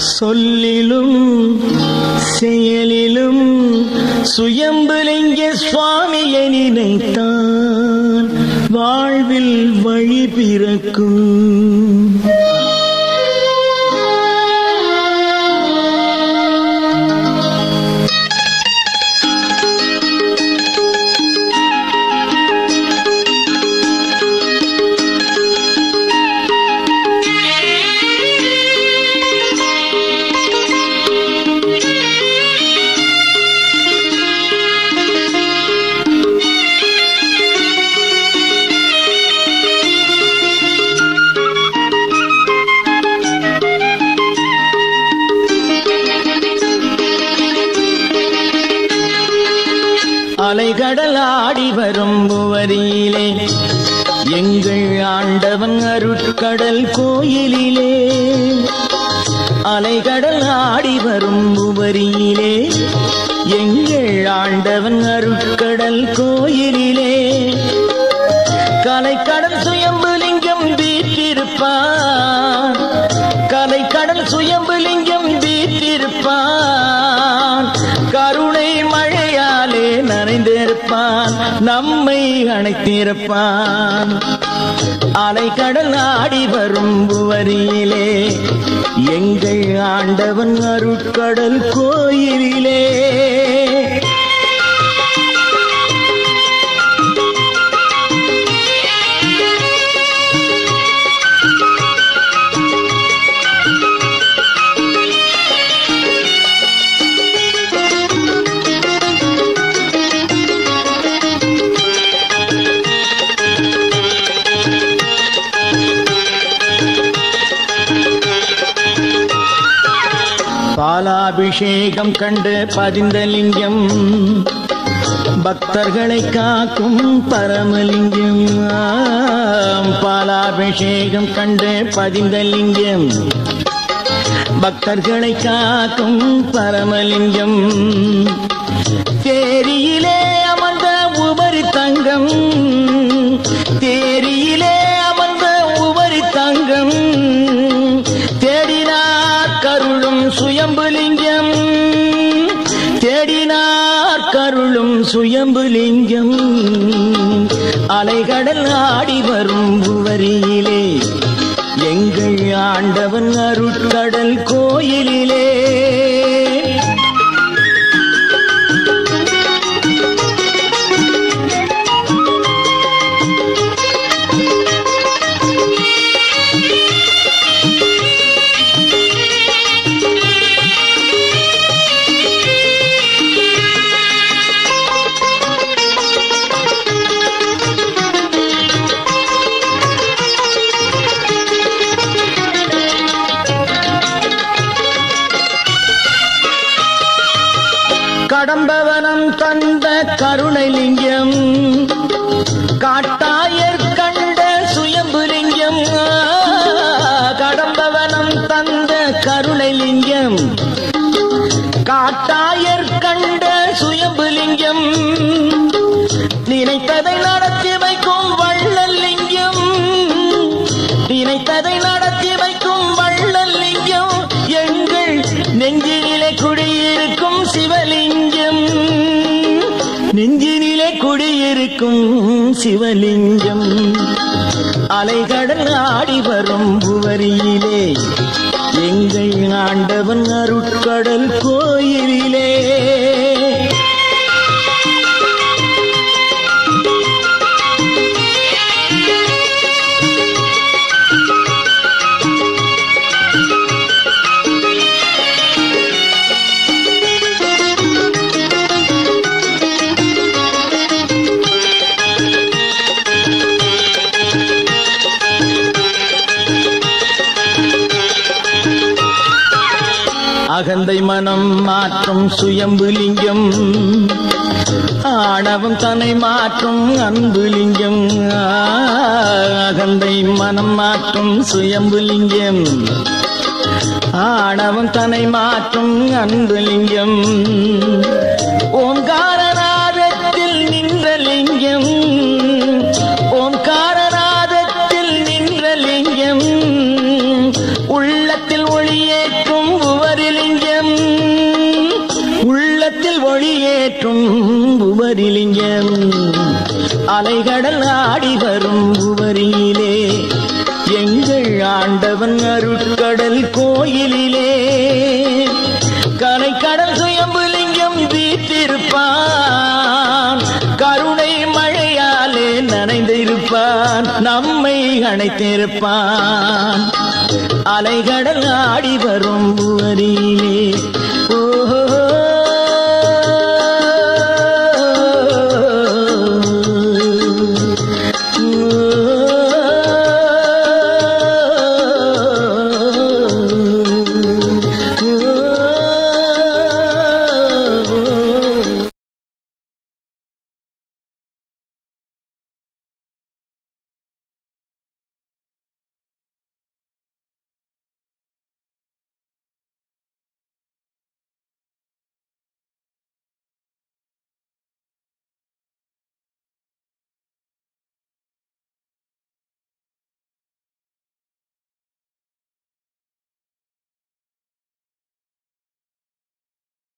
சொல்லிலும் செயலிலும் சுயம்புலிங்க சுவாமியை நினைத்தான். வாழ்வில் வழி பிறக்கும். அலைகடல் ஆடி வரும் புவரியிலே எங்கள் ஆண்டவன் அருட்கடல் கோயிலிலே. அலைகடல் ஆடி வரும் புவரியிலே எங்கள் ஆண்டவன் அருட்கடல் கோயிலிலே. கலைக்கடல் சுயம்புலிங்கம் வீற்றிருப்பான் கலைக்கடல் சுயம்புலிங்கம் நனைந்திருப்பான் நம்மை அணைத்திருப்பான். அலைக்கடல் ஆடி வரும் புவரியிலே எங்கள் ஆண்டவன் அருட்கடல் கோயிலிலே பாலாபிஷேகம் கண்டு பதிந்த லிங்கம் பக்தர்களை காக்கும் பரமலிங்கம். பாலாபிஷேகம் கண்டு பதிந்த லிங்கம் பக்தர்களை காக்கும் பரமலிங்கம். சுயம்புலிங்கம் தேடினார் கருளும் சுயம்புலிங்கம் அலைகடல் ஆடி வரும் புவரியிலே எங்கள் ஆண்டவன் அருட்கடல் கோயிலிலே. கருணை லிங்கம் காட்டாயர் கண்ட சுயம்பு லிங்கம் கடம்பவனம் தந்த கருணை லிங்கம் காட்டாயர் கண்ட சுயம்பு லிங்கம் நினைத்ததை நடத்தி வைக்கும் வள்ளல் லிங்கம் நினைத்ததை நடத்தி வைக்கும் வள்ளல் லிங்கம் எங்கள் நெஞ்சிலே குடியிருக்கும் சிவலிங்கம் இருக்கும் சிவலிங்கம். அலைகடல் ஆடி வரும் புவரியிலே எங்கள் ஆண்டவன் அருட்கடல் கோயில். அகந்தை மனம் மாற்றும் சுயம்புலிங்கம் ஆணவம் தன்னை மாற்றும் அன்புலிங்கம் அகந்தை மனம் மாற்றும் சுயம்புலிங்கம் ஆணவம் தன்னை மாற்றும் அன்புலிங்கம் ஓங்கார ஒளியேற்றும் உவரிலிங்கம். அலைகடல் ஆடி வரும் உபரியிலே எங்கள் ஆண்டவன் அருட்கடல் கோயிலிலே. கலைக்கடல் சுயம்புலிங்கம் வீட்டிருப்பான் கருணை மழையாலே நனைந்திருப்பான். நம்மை அணைத்திருப்பான். அலைகடல் ஆடி வரும் உவரியிலே.